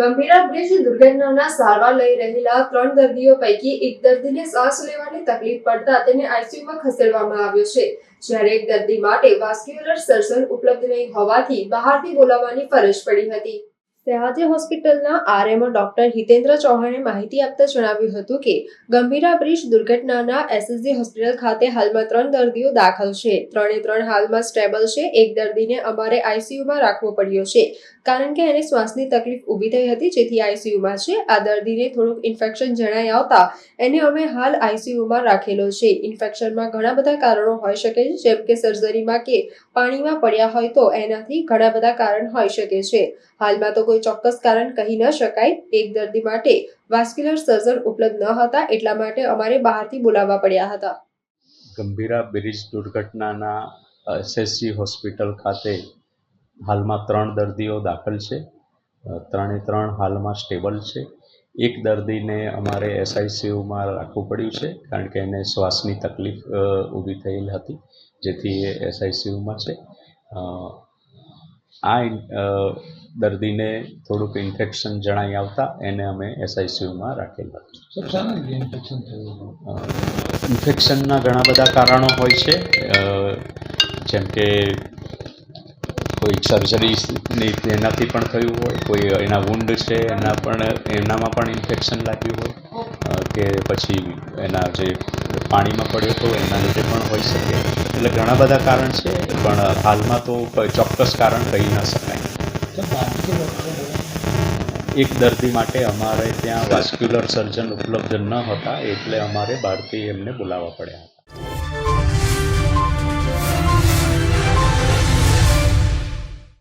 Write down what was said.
Gambhira bridge દુર્ઘટનાના સારવાર લઈ રહેલા ત્રણ દર્દીઓ પૈકી એક દર્દીને શ્વાસ લેવાની તકલીફ પડતા તેને આઈસીયુમાં ખસેડવામાં આવ્યો છે. જ્યારે એક દર્દી માટે વાસ્ક્યુલર સર્જન ઉપલબ્ધ નહીં હોવાથી બહારથી બોલાવવાની ફરજ પડી હતી. સયાજી હોસ્પિટલના આરએમઓ ડોક્ટર હિતેન્દ્ર ચૌહાણે માહિતી આપતા જણાવ્યું હતું કે ગંભીરા બ્રિજ દુર્ઘટનાના એસએસજી હોસ્પિટલ ખાતે હાલમાં ત્રણ દર્દીઓ દાખલ છે. ત્રણે ત્રણ હાલમાં સ્ટેબલ છે. એક દર્દીને અમારે આઈસીયુમાં રાખવો પડ્યો છે. કારણ કે એને શ્વાસની તકલીફ ઊભી થઈ હતી, જેથી આઈસીયુમાં છે. આ દર્દીને થોડુંક ઇન્ફેક્શન જણાઈ આવતા એને અમે હાલ આઈસીયુમાં રાખેલો છે. ઇન્ફેક્શનમાં ઘણા બધા કારણો હોઈ શકે છે. જેમ કે સર્જરીમાં કે પાણીમાં પડ્યા હોય તો એનાથી ઘણા બધા કારણ હોઈ શકે છે. હાલમાં તો કોઈ ચોક્કસ કારણ કહી ન શકાય. એક દર્દી માટે વાસ્ક્યુલર સર્જન ઉપલબ્ધ ન હતા એટલા માટે અમારે બહારથી બોલાવવા પડ્યા હતા. ગંભીરા બ્રિજ દુર્ઘટનાના એસએસજી હોસ્પિટલ ખાતે હાલમાં ત્રણ દર્દીઓ દાખલ છે. ત્રણે ત્રણ હાલમાં સ્ટેબલ છે. એક દર્દીને અમારે એસઆઈસીયુમાં રાખવું પડ્યું છે, કારણ કે એને શ્વાસની તકલીફ ઊભી થયેલ હતી, જેથી એ એસઆઈસીયુમાં છે. આ દર્દીને થોડુંક ઇન્ફેક્શન જણાઈ આવતા એને અમે એસઆઈસીયુમાં રાખેલા? ઇન્ફેક્શનના ઘણા બધા કારણો હોય છે. જેમ કે કોઈ સર્જરીની એનાથી પણ થયું હોય કોઈ એના વુંડ છે એના પણ એનામાં પણ ઇન્ફેક્શન લાગ્યું હોય. કે પછી એના જે પાણીમાં પડ્યો તો એના લીધે પણ હોઈ શકે એટલે ઘણા બધા કારણ છે, પણ હાલમાં તો ચોક્કસ કારણ કહી ન શકાય? એક દર્દી માટે અમારે ત્યાં વાસ્ક્યુલર સર્જન ઉપલબ્ધ ન હતા, એટલે અમારે બહારથી એમને બોલાવવા પડ્યા હતા